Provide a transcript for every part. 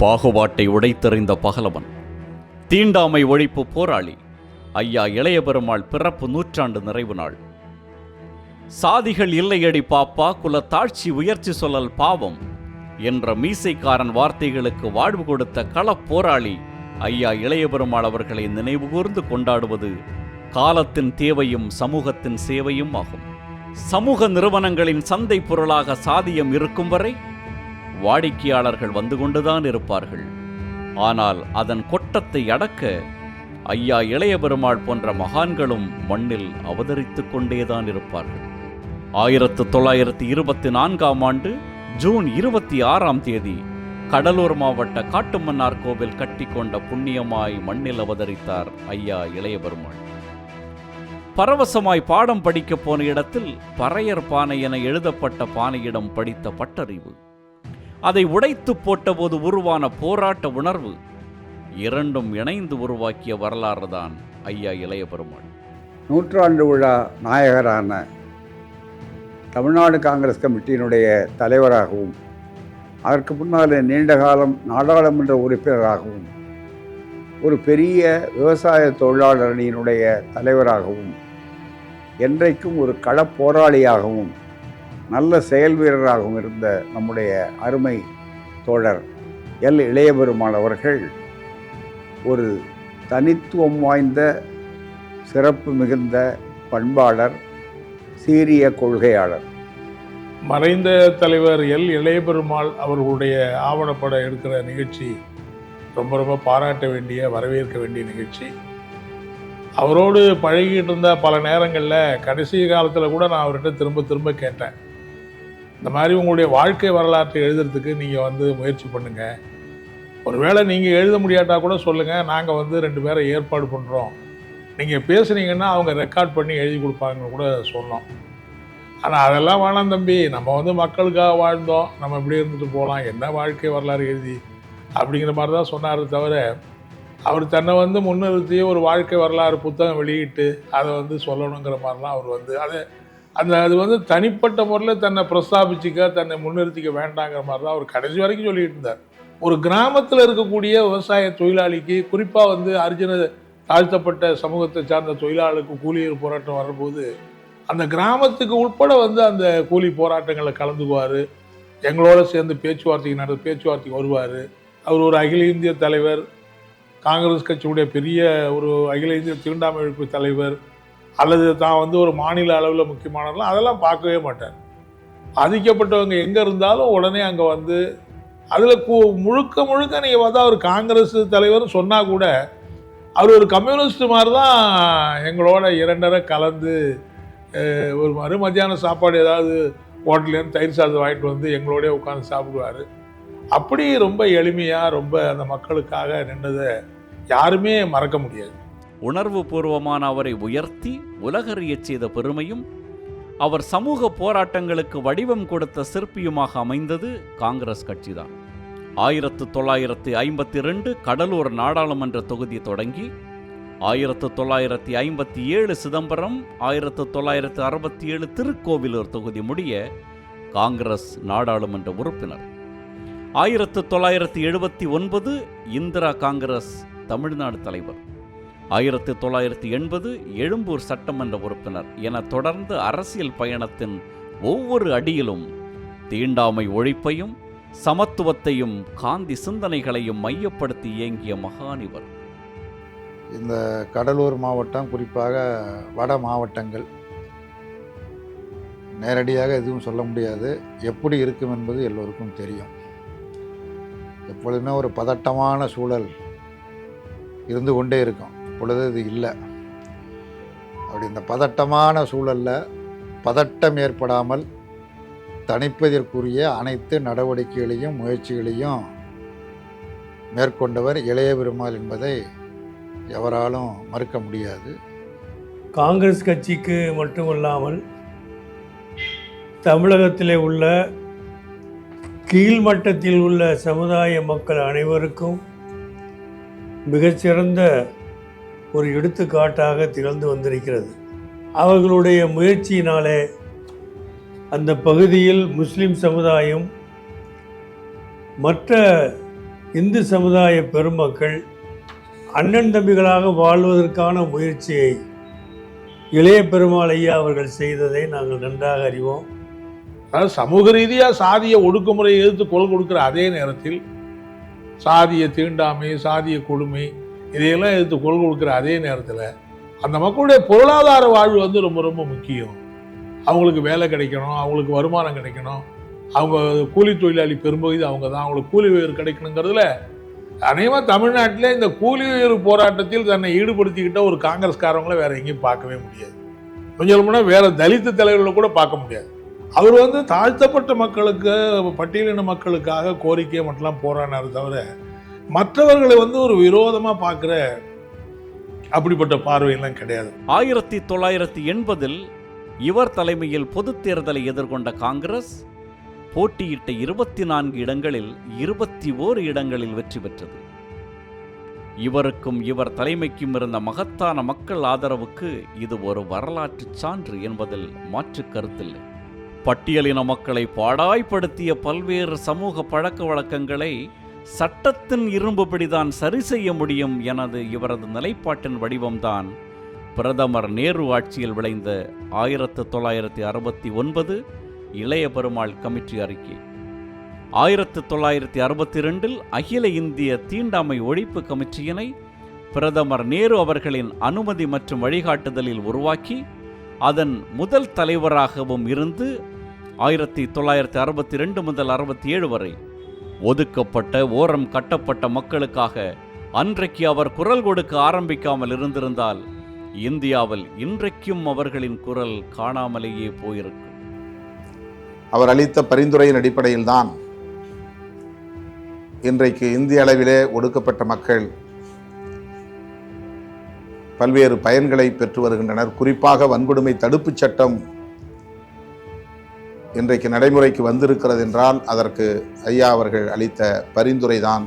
பாகுபாட்டை உடைத்தெறிந்த பகலவன். தீண்டாமை ஒழிப்பு போராளி. ஐயா இளைய பெருமாள் பிறப்பு நூற்றாண்டு நிறைவு நாள். சாதிகள் இல்லையடி பாப்பா குலத்தாட்சி உயர்ச்சி சொல்லல் பாவம் என்ற மீசைக்காரன் வார்த்தைகளுக்கு வாழ்வு கொடுத்த களப் போராளி ஐயா இளைய பெருமாள் அவர்களை நினைவுகூர்ந்து கொண்டாடுவது காலத்தின் தேவையும் சமூகத்தின் சேவையும் ஆகும். சமூக நிறுவனங்களின் சந்தை பொருளாக சாதியம் இருக்கும் வரை வாடிக்கையாளர்கள் வந்து கொண்டுதான் இருப்பார்கள். ஆனால் அதன் கொட்டத்தை அடக்க ஐயா இளைய பெருமாள் போன்ற மகான்களும் மண்ணில் அவதரித்து கொண்டேதான் இருப்பார்கள். ஆயிரத்து தொள்ளாயிரத்தி இருபத்தி நான்காம் ஆண்டு ஜூன் இருபத்தி ஆறாம் தேதி கடலூர் மாவட்ட காட்டுமன்னார் கோவில் கட்டிக்கொண்ட புண்ணியமாய் மண்ணில் அவதரித்தார் ஐயா இளைய பெருமாள். பரவசமாய் பாடம் படிக்கப் போன இடத்தில் பறையர் பானை என எழுதப்பட்ட பானையிடம் படித்த பட்டறிவு. அதை உடைத்து போட்டபோது உருவான போராட்ட உணர்வு இரண்டும் இணைந்து உருவாக்கிய வரலாறு தான் ஐயா இளைய பெருமாள். நூற்றாண்டு விழா நாயகரான தமிழ்நாடு காங்கிரஸ் கமிட்டியினுடைய தலைவராகவும் அதற்கு முன்னால் நீண்ட காலம் நாடாளுமன்ற உறுப்பினராகவும் ஒரு பெரிய விவசாய தொழிலாளர் அணியினுடைய தலைவராகவும் என்றைக்கும் ஒரு களப்போராளியாகவும் நல்ல செயல் வீரராகவும் இருந்த நம்முடைய அருமை தோழர் எல். இளையபெருமாள் அவர்கள் ஒரு தனித்துவம் வாய்ந்த சிறப்பு மிகுந்த பண்பாளர் சீரிய கொள்கையாளர். மறைந்த தலைவர் எல். இளையபெருமாள் அவர்களுடைய ஆவணப்பட எடுக்கிற நிகழ்ச்சி ரொம்ப ரொம்ப பாராட்ட வேண்டிய வரவேற்க வேண்டிய நிகழ்ச்சி. அவரோடு பழகிட்டு இருந்த பல நேரங்களில் கடைசி காலத்தில் கூட நான் அவர்கிட்ட திரும்ப திரும்ப கேட்டேன். இந்த மாதிரி உங்களுடைய வாழ்க்கை வரலாற்றை எழுதுறதுக்கு நீங்கள் வந்து முயற்சி பண்ணுங்கள் ஒருவேளை நீங்கள் எழுத முடியாட்டா கூட சொல்லுங்கள் நாங்கள் வந்து ரெண்டு பேரை ஏற்பாடு பண்ணுறோம் நீங்கள் பேசுனீங்கன்னா அவங்க ரெக்கார்ட் பண்ணி எழுதி கொடுப்பாங்கன்னு கூட சொன்னோம் ஆனால் அதெல்லாம் வேணாம் தம்பி. நம்ம வந்து மக்களுக்காக வாழ்ந்தோம். நம்ம இப்படி இருந்துட்டு போகலாம். என்ன வாழ்க்கை வரலாறு எழுதி? அப்படிங்கிற மாதிரி தான் சொன்னார் தவிர அவர் தன்னை வந்து முன்னிறுத்தி ஒரு வாழ்க்கை வரலாறு புத்தகம் வெளியிட்டு அதை வந்து சொல்லணுங்கிற மாதிரிலாம் அவர் வந்து அதை அந்த அது வந்து தனிப்பட்ட முறையில் தன்னை பிரஸ்தாபிச்சிக்க தன்னை முன்னிறுத்திக்க வேண்டாங்கிற மாதிரி தான் அவர் கடைசி வரைக்கும் சொல்லிட்டு இருந்தார். ஒரு கிராமத்தில் இருக்கக்கூடிய விவசாய தொழிலாளிக்கு குறிப்பாக வந்து அர்ஜுன தாழ்த்தப்பட்ட சமூகத்தை சார்ந்த தொழிலாளருக்கு கூலியர் போராட்டம் வரும்போது அந்த கிராமத்துக்கு உட்பட வந்து அந்த கூலி போராட்டங்களில் கலந்துக்குவார். எங்களோட சேர்ந்து பேச்சுவார்த்தைக்கு நடந்த பேச்சுவார்த்தைக்கு வருவார். அவர் ஒரு அகில இந்திய தலைவர் காங்கிரஸ் கட்சியுடைய பெரிய ஒரு அகில இந்திய தீண்டாமை ஒழிப்பு தலைவர் அல்லது தான் வந்து ஒரு மாநில அளவில் முக்கியமானதெல்லாம் அதெல்லாம் பார்க்கவே மாட்டார். பாதிக்கப்பட்டவங்க எங்கே இருந்தாலும் உடனே அங்கே வந்து அதில் கு முழுக்க முழுக்க நீங்கள் பார்த்தா அவர் காங்கிரஸ் தலைவர்னு சொன்னால் கூட அவர் ஒரு கம்யூனிஸ்ட் மாதிரி தான் எங்களோட இரண்டரை கலந்து ஒரு மறு மத்தியான சாப்பாடு ஏதாவது ஹோட்டல்லேருந்து தயிர் சாதம் வாங்கிட்டு வந்து எங்களோடய உட்காந்து சாப்பிடுவார். அப்படி ரொம்ப எளிமையாக ரொம்ப அந்த மக்களுக்காக நின்றதை யாருமே மறக்க முடியாது. உணர்வு பூர்வமான அவரை உயர்த்தி உலகறியச் செய்த பெருமையும் அவர் சமூக போராட்டங்களுக்கு வடிவம் கொடுத்த சிற்பியுமாக அமைந்தது காங்கிரஸ் கட்சிதான். ஆயிரத்து தொள்ளாயிரத்து ஐம்பத்தி ரெண்டு கடலூர் நாடாளுமன்ற தொகுதி தொடங்கி ஆயிரத்து தொள்ளாயிரத்தி ஐம்பத்தி ஏழு சிதம்பரம் ஆயிரத்து தொள்ளாயிரத்து அறுபத்தி ஏழு திருக்கோவிலூர் தொகுதி முடிய காங்கிரஸ் நாடாளுமன்ற உறுப்பினர். ஆயிரத்து தொள்ளாயிரத்தி எழுபத்தி ஒன்பது இந்திரா காங்கிரஸ் தமிழ்நாடு தலைவர். ஆயிரத்தி தொள்ளாயிரத்தி எண்பது எழும்பூர் சட்டமன்ற உறுப்பினர் என தொடர்ந்து அரசியல் பயணத்தின் ஒவ்வொரு அடியிலும் தீண்டாமை ஒழிப்பையும் சமத்துவத்தையும் காந்தி சிந்தனைகளையும் மையப்படுத்தி இயங்கிய மகான் இவர். இந்த கடலூர் மாவட்டம் குறிப்பாக வட மாவட்டங்கள் நேரடியாக எதுவும் சொல்ல முடியாது. எப்படி இருக்கும் என்பது எல்லோருக்கும் தெரியும். எப்பொழுதுமே ஒரு பதட்டமான சூழல் இருந்து கொண்டே இருக்கும். இப்பொழுது இது இல்லை. அப்படி இந்த பதட்டமான சூழலில் பதட்டம் ஏற்படாமல் தணிப்பதற்குரிய அனைத்து நடவடிக்கைகளையும் முயற்சிகளையும் மேற்கொண்டவர் இளைய பெருமாள் என்பதை எவராலும் மறுக்க முடியாது. காங்கிரஸ் கட்சிக்கு மட்டுமல்லாமல் தமிழகத்திலே உள்ள கீழ்மட்டத்தில் உள்ள சமுதாய மக்கள் அனைவருக்கும் மிகச்சிறந்த ஒரு எடுத்துக்காட்டாக திகழ்ந்து வந்திருக்கிறது. அவர்களுடைய முயற்சியினாலே அந்த பகுதியில் முஸ்லிம் சமுதாயம் மற்ற இந்து சமுதாய பெருமக்கள் அண்ணன் தம்பிகளாக வாழ்வதற்கான முயற்சியை இளைய பெருமாள் ஐயா அவர்கள் செய்ததை நாங்கள் நன்றாக அறிவோம். அதாவது சமூக ரீதியாக சாதிய ஒடுக்குமுறையை எதிர்த்து குரல் கொடுக்கிற அதே நேரத்தில் சாதிய தீண்டாமை சாதிய கொடுமை இதையெல்லாம் எதிர்த்து குரல் கொடுக்குற அதே நேரத்தில் அந்த மக்களுடைய பொருளாதார வாழ்வு வந்து ரொம்ப ரொம்ப முக்கியம். அவங்களுக்கு வேலை கிடைக்கணும் அவங்களுக்கு வருமானம் கிடைக்கணும். அவங்க கூலி தொழிலாளி பெரும்பகுதி அவங்க தான். அவங்களுக்கு கூலி உயர்வு கிடைக்கணுங்கிறதுல அநேகமாக தமிழ்நாட்டில் இந்த கூலி உயர்வு போராட்டத்தில் தன்னை ஈடுபடுத்திக்கிட்ட ஒரு காங்கிரஸ்காரவங்கள வேற எங்கேயும் பார்க்கவே முடியாது. கொஞ்சம் போனால் வேற தலித்து தலைவர்களை கூட பார்க்க முடியாது. அவர் வந்து தாழ்த்தப்பட்ட மக்களுக்கு பட்டியலின மக்களுக்காக கோரிக்கை மட்டும்லாம் போராடினார் தவிர மற்றவர்களை வந்து ஒரு விரோதமாக பார்க்குற அப்படிப்பட்ட பார்வையெல்லாம் கிடையாது. ஆயிரத்தி தொள்ளாயிரத்தி எண்பதில் இவர் தலைமையில் பொதுத் தேர்தலை எதிர்கொண்ட காங்கிரஸ் போட்டியிட்ட இருபத்தி நான்கு இடங்களில் இருபத்தி ஓரு இடங்களில் வெற்றி பெற்றது. இவருக்கும் இவர் தலைமைக்கும் இருந்த மகத்தான மக்கள் ஆதரவுக்கு இது ஒரு வரலாற்று சான்று என்பதில் மாற்று கருத்தில்லை. பட்டியலின மக்களை பாடாய்ப்படுத்திய பல்வேறு சமூக பழக்க வழக்கங்களை சட்டத்தின் இரும்புபடிதான் சரி செய்ய முடியும் எனது இவரது நிலைப்பாட்டின் வடிவம்தான். பிரதமர் நேரு ஆட்சியில் விளைந்த ஆயிரத்து தொள்ளாயிரத்தி அறுபத்தி ஒன்பது இளைய பெருமாள் கமிட்டி அறிக்கை. ஆயிரத்து தொள்ளாயிரத்தி அறுபத்தி ரெண்டில் அகில இந்திய தீண்டாமை ஒழிப்பு கமிட்டியினை பிரதமர் நேரு அவர்களின் அனுமதி மற்றும் வழிகாட்டுதலில் உருவாக்கி அதன் முதல் தலைவராகவும் இருந்து ஆயிரத்தி தொள்ளாயிரத்தி அறுபத்தி ரெண்டு முதல் அறுபத்தி ஏழு வரை ஒதுக்கப்பட்ட ஓரம் கட்டப்பட்ட மக்களுக்காக அன்றைக்கு அவர் குரல் கொடுக்க ஆரம்பிக்காமல் இருந்திருந்தால் இந்தியாவில் இன்றைக்கும் அவர்களின் குரல் காணாமலேயே போயிருக்கும் அவர் அளித்த பரிந்துரையின் அடிப்படையில்தான் இன்றைக்கு இந்திய அளவிலே ஒடுக்கப்பட்ட மக்கள் பல்வேறு பயன்களை பெற்று வருகின்றனர். குறிப்பாக வன்கொடுமை தடுப்புச் சட்டம் இன்றைக்கு நடைமுறைக்கு வந்திருக்கிறது என்றால் அதற்கு ஐயா அவர்கள் அளித்த பரிந்துரைதான்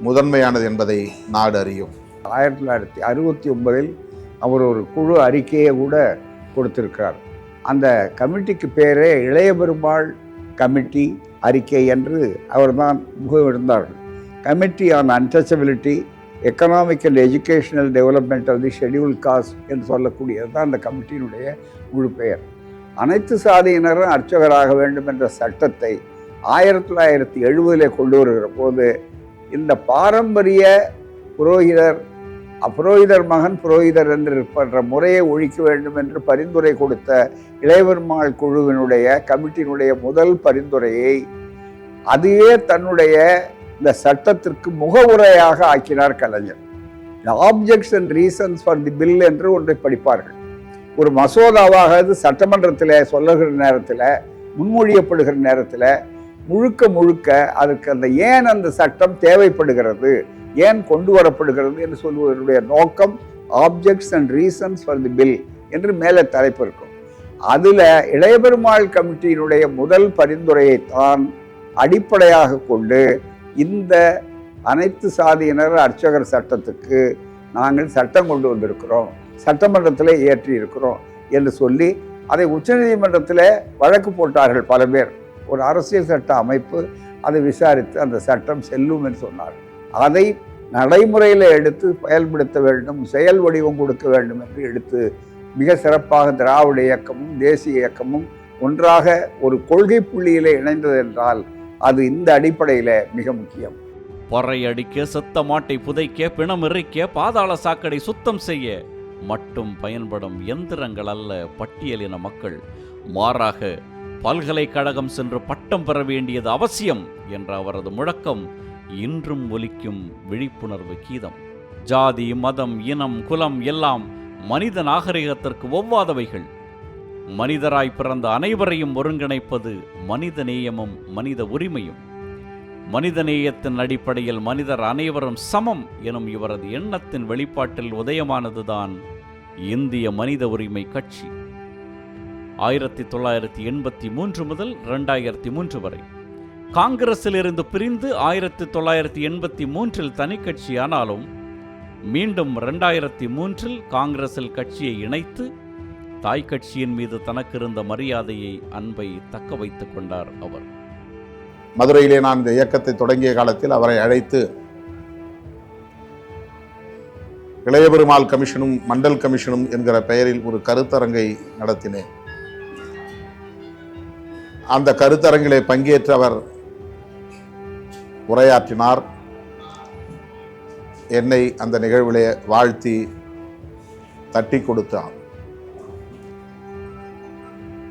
முதன்மையானது என்பதை நாடு அறியும். ஆயிரத்தி தொள்ளாயிரத்தி அறுபத்தி ஒன்பதில் அவர் ஒரு குழு அறிக்கையை கூட கொடுத்திருக்கிறார். அந்த கமிட்டிக்கு பேரே இளைய பெருமாள் கமிட்டி அறிக்கை என்று அவர்தான் முகமிருந்தார்கள் committee on untouchability economic and educational development of the schedule caste என்று சொல்லக்கூடியது தான் அந்த கமிட்டியினுடைய முழு பெயர் அனைத்து சாதியினரும் அர்ச்சகராக வேண்டும் என்ற சட்டத்தை ஆயிரத்தி தொள்ளாயிரத்தி எழுபதில் கொண்டு வருகிற போது இந்த பாரம்பரிய புரோகிதர் அப்புரோகிதர் மகன் புரோகிதர் என்று இருப்பன்ற முறையை ஒழிக்க வேண்டும் என்று பரிந்துரை கொடுத்த இளையபெருமாள் குழுவினுடைய கமிட்டியினுடைய முதல் பரிந்துரையை அதுவே தன்னுடைய இந்த சட்டத்திற்கு முகவுரையாக ஆக்கினார் Kalaignar. Objects and reasons for the bill என்று ஒன்றை படிப்பார்கள். ஒரு மசோதாவாக அது சட்டமன்றத்தில் சொல்லுகிற நேரத்தில் முன்மொழியப்படுகிற நேரத்தில் முழுக்க முழுக்க அதுக்கு அந்த ஏன் அந்த சட்டம் தேவைப்படுகிறது ஏன் கொண்டு வரப்படுகிறது என்று சொல்வதனுடைய நோக்கம் objects and reasons for the bill என்று மேலே தலைப்பு இருக்கும். அதில் இளையபெருமாள் கமிட்டியினுடைய முதல் பரிந்துரையை தான் அடிப்படையாக கொண்டு இந்த அனைத்து சாதியினர் அர்ச்சகர் சட்டத்துக்கு நாங்கள் சட்டம் கொண்டு வந்திருக்கிறோம். சட்டமன்றத்தில் ஏற்றி இருக்கிறோம் என்று சொல்லி அதை உச்சநீதிமன்றத்தில் வழக்கு போட்டார்கள் பல பேர். ஒரு அரசியல் சட்ட அமைப்பு அதை விசாரித்து அந்த சட்டம் செல்லும் என்று சொன்னார். அதை நடைமுறையில் எடுத்து செயல்படுத்த வேண்டும் செயல் வடிவம் கொடுக்க வேண்டும் என்று எடுத்து மிக சிறப்பாக திராவிட இயக்கமும் தேசிய இயக்கமும் ஒன்றாக ஒரு கொள்கை புள்ளியிலே இணைந்தது என்றால் அது இந்த அடிப்படையில் மிக முக்கியம். பொறை அடிக்க செத்த மாட்டை புதைக்க பிணம் இறைக்க பாதாள சாக்கடை சுத்தம் செய்ய மட்டும் பயன்படும் எந்திரங்கள் அல்ல பட்டியலின மக்கள் மாறாக பல்கலைக்கழகம் சென்று பட்டம் பெற வேண்டியது அவசியம் என்ற அவரது முழக்கம் இன்றும் ஒலிக்கும் விழிப்புணர்வு கீதம். ஜாதி மதம் இனம் குலம் எல்லாம் மனித நாகரிகத்திற்கு ஒவ்வாதவைகள். மனிதராய் பிறந்த அனைவரையும் ஒருங்கிணைப்பது மனித நேயமும் மனித உரிமையும். மனிதநேயத்தின் அடிப்படையில் மனிதர் அனைவரும் சமம் எனும் இவரது எண்ணத்தின் வெளிப்பாட்டில் உதயமானதுதான் இந்திய மனித உரிமை கட்சி. ஆயிரத்தி தொள்ளாயிரத்தி எண்பத்தி மூன்று முதல் ரெண்டாயிரத்தி மூன்று வரை. காங்கிரஸில் இருந்து பிரிந்து ஆயிரத்தி தொள்ளாயிரத்தி எண்பத்தி மூன்றில் தனி கட்சியானாலும் மீண்டும் ரெண்டாயிரத்தி மூன்றில் காங்கிரஸில் கட்சியை இணைத்து தாய் கட்சியின் மீது தனக்கிருந்த மரியாதையை அன்பை தக்க வைத்துக் கொண்டார் அவர். மதுரையிலே நான் இந்த இயக்கத்தை தொடங்கிய காலத்தில் அவரை அழைத்து இளைய பெருமாள் கமிஷனும் மண்டல் கமிஷனும் என்கிற பெயரில் ஒரு கருத்தரங்கை நடத்தினேன். அந்த கருத்தரங்கிலே பங்கேற்று அவர் உரையாற்றினார். என்னை அந்த நிகழ்விலே வாழ்த்தி தட்டி கொடுத்தார்.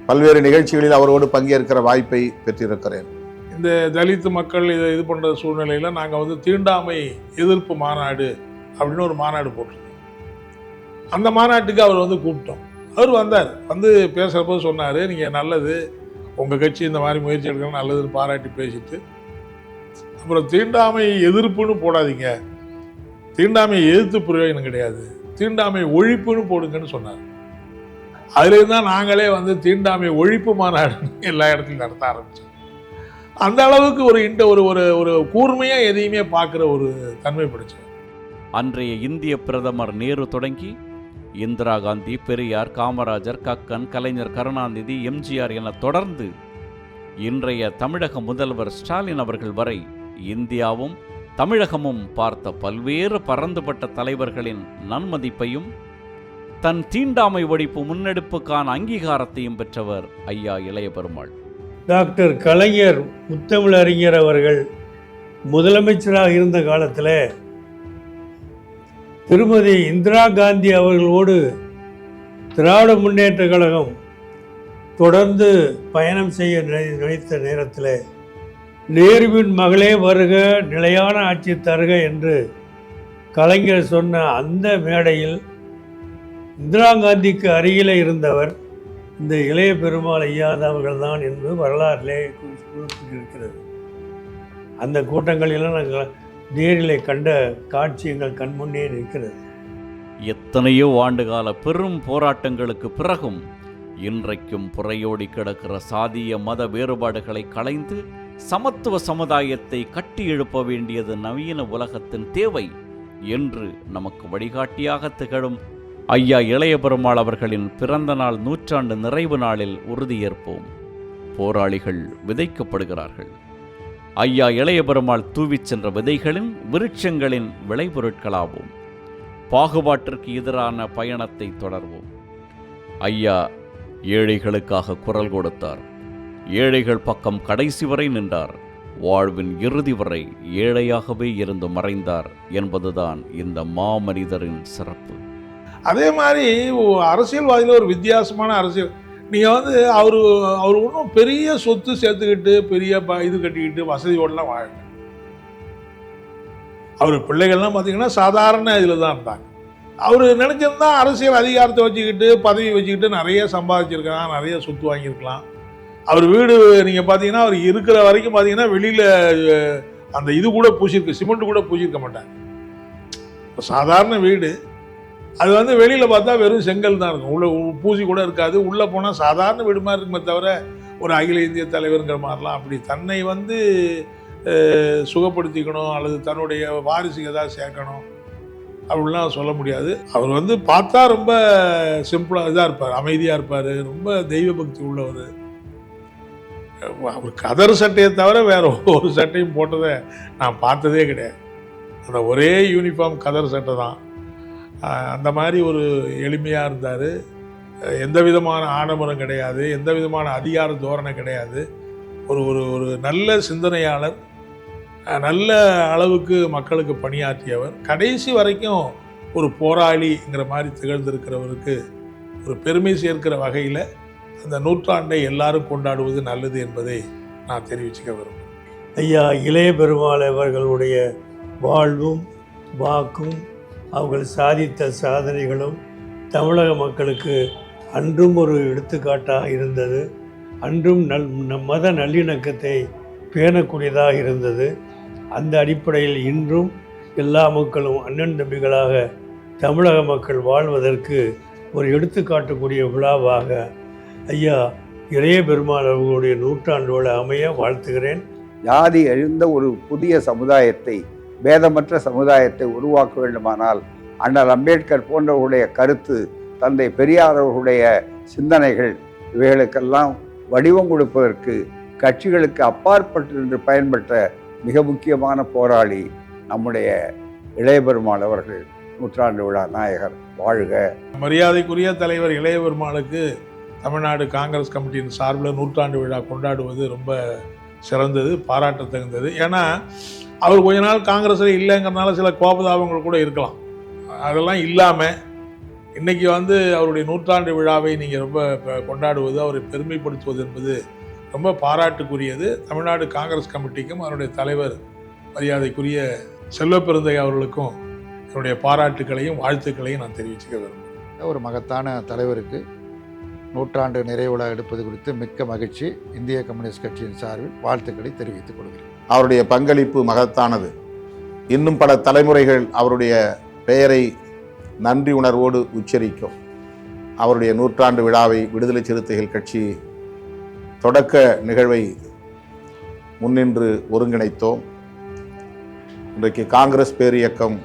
பல்வேறு நிகழ்ச்சிகளில் அவரோடு பங்கேற்கிற வாய்ப்பை பெற்றிருக்கிறேன். இந்த தலித்து மக்கள் இதை இது பண்ணுற சூழ்நிலையில் நாங்கள் வந்து தீண்டாமை எதிர்ப்பு மாநாடு அப்படின்னு ஒரு மாநாடு போட்டிருந்தோம். அந்த மாநாட்டுக்கு அவர் வந்து கூப்பிட்டோம். அவர் வந்தார். வந்து பேசுகிறப்போ சொன்னார் நீங்கள் நல்லது. உங்கள் கட்சி இந்த மாதிரி முயற்சி எடுக்கணும் நல்லதுன்னு பாராட்டி பேசிட்டு. அப்புறம் தீண்டாமை எதிர்ப்புன்னு போடாதீங்க. தீண்டாமை எதிர்த்து பிரயோஜனம் கிடையாது. தீண்டாமை ஒழிப்புன்னு போடுங்கன்னு சொன்னார். அதுலேருந்து தான் நாங்களே வந்து தீண்டாமை ஒழிப்பு மாநாடு எல்லா இடத்துலையும் நடத்த ஆரம்பித்தோம் அந்த அளவுக்கு ஒரு இந்த ஒரு ஒரு ஒரு கூர்மையாக எதையுமே பார்க்குற ஒரு தன்மை படிச்சு அன்றைய இந்திய பிரதமர் நேரு தொடங்கி இந்திரா காந்தி பெரியார் காமராஜர் கக்கன் கலைஞர் கருணாநிதி எம்ஜிஆர் என தொடர்ந்து இன்றைய தமிழக முதல்வர் ஸ்டாலின் அவர்கள் வரை இந்தியாவும் தமிழகமும் பார்த்த பல்வேறு பரந்துபட்ட தலைவர்களின் நன்மதிப்பையும் தன் தீண்டாமை ஒழிப்பு முன்னெடுப்புக்கான அங்கீகாரத்தையும் பெற்றவர் ஐயா இளைய பெருமாள் டாக்டர் கலைஞர் முத்தமிழறிஞர் அவர்கள் முதலமைச்சராக இருந்த காலத்தில் திருமதி இந்திரா காந்தி அவர்களோடு திராவிட முன்னேற்ற கழகம் தொடர்ந்து பயணம் செய்ய நினை- நினைத்த நேரத்தில் நேருவின் மகளே வருக நிலையான ஆட்சி தருக என்று கலைஞர் சொன்ன அந்த மேடையில் இந்திரா காந்திக்கு அருகில் இருந்தவர் இந்த இளைய பெருமாள் ஐயாதவர்கள் தான் என்பது வரலாறிலே குறிப்பிட்டிருக்கிறது. அந்த கூட்டங்களிலும் நாங்கள் நேரிலே கண்ட காட்சி எங்கள் கண்முன்னே நிற்கிறது. எத்தனையோ ஆண்டுகால பெரும் போராட்டங்களுக்கு பிறகும் இன்றைக்கும் புறையோடி கிடக்கிற சாதிய மத வேறுபாடுகளை களைந்து சமத்துவ சமுதாயத்தை கட்டி எழுப்ப வேண்டியது நவீன உலகத்தின் தேவை என்று நமக்கு வழிகாட்டியாக திகழும் ஐயா இளைய பெருமாள் அவர்களின் பிறந்த நாள் நூற்றாண்டு நிறைவு நாளில் உறுதியேற்போம். போராளிகள் விதைக்கப்படுகிறார்கள். ஐயா இளைய பெருமாள் தூவிச் சென்ற விதைகளின் விருட்சங்களின் விளைபொருட்களாவோம். பாகுபாட்டிற்கு எதிரான பயணத்தை தொடர்வோம். ஐயா ஏழைகளுக்காக குரல் கொடுத்தார். ஏழைகள் பக்கம் கடைசி வரை நின்றார். வாழ்வின் இறுதி வரை ஏழையாகவே இருந்து மறைந்தார் என்பதுதான் இந்த மாமனிதரின் சிறப்பு. அதே மாதிரி அரசியல்வாதியில் ஒரு வித்தியாசமான அரசியல். நீங்கள் வந்து அவர் அவர் ஒன்றும் பெரிய சொத்து சேர்த்துக்கிட்டு பெரிய ப இது கட்டிக்கிட்டு வசதியோடலாம் வாழ அவர் பிள்ளைகள்லாம் பார்த்தீங்கன்னா சாதாரண இதில் தான் இருந்தாங்க. அவர் நினச்சிருந்தா அரசியல் அதிகாரத்தை வச்சுக்கிட்டு பதவி வச்சுக்கிட்டு நிறைய சம்பாதிச்சிருக்கலாம் நிறைய சொத்து வாங்கியிருக்கலாம். அவர் வீடு நீங்கள் பார்த்தீங்கன்னா அவர் இருக்கிற வரைக்கும் பார்த்தீங்கன்னா வெளியில் அந்த இது கூட பூசியிருக்கு சிமெண்ட் கூட பூசியிருக்க மாட்டாங்க சாதாரண வீடு அது வந்து வெளியில் பார்த்தா வெறும் செங்கல் தான் இருக்கும். உள்ள பூசி கூட இருக்காது. உள்ளே போனால் சாதாரண வீடு மாதிரி இருக்குமே தவிர ஒரு அகில இந்திய தலைவருங்கிற மாதிரிலாம் அப்படி. தன்னை வந்து சுகப்படுத்திக்கணும் அல்லது தன்னுடைய வாரிசுக்கு ஏதாவது சேர்க்கணும் அப்படிலாம் சொல்ல முடியாது. அவர் வந்து பார்த்தா ரொம்ப சிம்பிளாக இதாக இருப்பார் அமைதியாக இருப்பார் ரொம்ப தெய்வ பக்தி உள்ளவர். அவர் கதர் சட்டையை தவிர வேற ஒரு சட்டையும் போட்டதை நான் பார்த்ததே கிடையாது. அந்த ஒரே யூனிஃபார்ம் கதர் சட்டை தான். அந்த மாதிரி ஒரு எளிமையாக இருந்தார். எந்த விதமான ஆடம்பரம் கிடையாது எந்த விதமான அதிகார தோரணை கிடையாது. ஒரு ஒரு ஒரு நல்ல சிந்தனையாளர் நல்ல அளவுக்கு மக்களுக்கு பணியாற்றியவர். கடைசி வரைக்கும் ஒரு போராளிங்கிற மாதிரி திகழ்ந்திருக்கிறவருக்கு ஒரு பெருமை சேர்க்கிற வகையில் அந்த நூற்றாண்டை எல்லாரும் கொண்டாடுவது நல்லது என்பதை நான் தெரிவிச்சுக்க விரும்புகிறேன். ஐயா இளைய பெருமாள் அவர்களுடைய வாழ்வும் வாக்கும் அவர்கள் சாதித்த சாதனைகளும் தமிழக மக்களுக்கு அன்றும் ஒரு எடுத்துக்காட்டாக இருந்தது. அன்றும் நல் நம் மத நல்லிணக்கத்தை பேணக்கூடியதாக இருந்தது. அந்த அடிப்படையில் இன்றும் எல்லா மக்களும் அண்ணன் தம்பிகளாக தமிழக மக்கள் வாழ்வதற்கு ஒரு எடுத்துக்காட்டக்கூடிய விழாவாக ஐயா இளைய பெருமாள் அவர்களுடைய நூற்றாண்டோடு அமைய வாழ்த்துகிறேன். ஜாதி எழுந்த ஒரு புதிய சமுதாயத்தை பேதமற்ற சமுதாயத்தை உருவாக்க வேண்டுமானால் அண்ணல் அம்பேத்கர் போன்றவர்களுடைய கருத்து தந்தை பெரியார் அவர்களுடைய சிந்தனைகள் இவைகளுக்கெல்லாம் வடிவம் கொடுப்பதற்கு கட்சிகளுக்கு அப்பாற்பட்டு நின்று பயன்பட்ட மிக முக்கியமான போராளி நம்முடைய இளையபெருமாள் அவர்கள். நூற்றாண்டு விழா நாயகர் வாழ்க. மரியாதைக்குரிய தலைவர் இளையபெருமாளுக்கு தமிழ்நாடு காங்கிரஸ் கமிட்டியின் சார்பில் நூற்றாண்டு விழா கொண்டாடுவது ரொம்ப சிறந்தது பாராட்ட தகுந்தது ஏன்னா அவர் கொஞ்ச நாள் காங்கிரஸில் இல்லைங்கிறனால சில கோபதாபங்கள் கூட இருக்கலாம். அதெல்லாம் இல்லாமல் இன்றைக்கி வந்து அவருடைய நூற்றாண்டு விழாவை நீங்கள் ரொம்ப கொண்டாடுவது அவரை பெருமைப்படுத்துவது என்பது ரொம்ப பாராட்டுக்குரியது. தமிழ்நாடு காங்கிரஸ் கமிட்டிக்கும் அவருடைய தலைவர் மரியாதைக்குரிய செல்வப்பெருந்தை அவர்களுக்கும் என்னுடைய பாராட்டுக்களையும் வாழ்த்துக்களையும் நான் தெரிவிச்சுக்க விரும்புகிறேன். ஒரு மகத்தான தலைவருக்கு நூற்றாண்டு நிறைவுலா எடுப்பது குறித்து மிக்க மகிழ்ச்சி. இந்திய கம்யூனிஸ்ட் கட்சியின் சார்பில் வாழ்த்துக்களை தெரிவித்துக் கொள்கிறேன். அவருடைய பங்களிப்பு மகத்தானது. இன்னும் பல தலைமுறைகள் அவருடைய பெயரை நன்றி உணர்வோடு உச்சரிக்கும். அவருடைய நூற்றாண்டு விழாவை விடுதலை சிறுத்தைகள் கட்சி தொடக்க நிகழ்வை முன்னின்று ஒருங்கிணைத்தோம். இன்றைக்கு காங்கிரஸ் பேரியக்கம்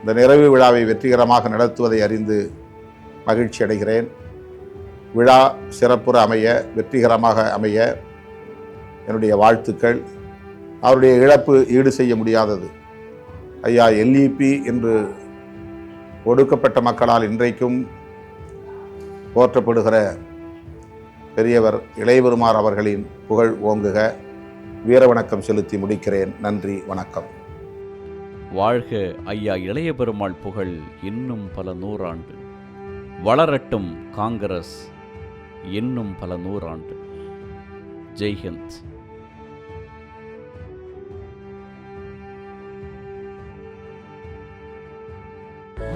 இந்த நிறைவு விழாவை வெற்றிகரமாக நடத்துவதை அறிந்து மகிழ்ச்சி அடைகிறேன். விழா சிறப்புற அமைய வெற்றிகரமாக அமைய என்னுடைய வாழ்த்துக்கள். அவருடைய இழப்பு ஈடு செய்ய முடியாதது. ஐயா எல்இபி என்று ஒடுக்கப்பட்ட மக்களால் இன்றைக்கும் போற்றப்படுகிற பெரியவர் இளையபெருமார் அவர்களின் புகழ் ஓங்குக. வீர வணக்கம் செலுத்தி முடிக்கிறேன். நன்றி வணக்கம். வாழ்க ஐயா இளைய பெருமாள் புகழ் இன்னும் பல நூறாண்டு. வளரட்டும் காங்கிரஸ் இன்னும் பல நூறாண்டு. ஜெய்ஹிந்த்.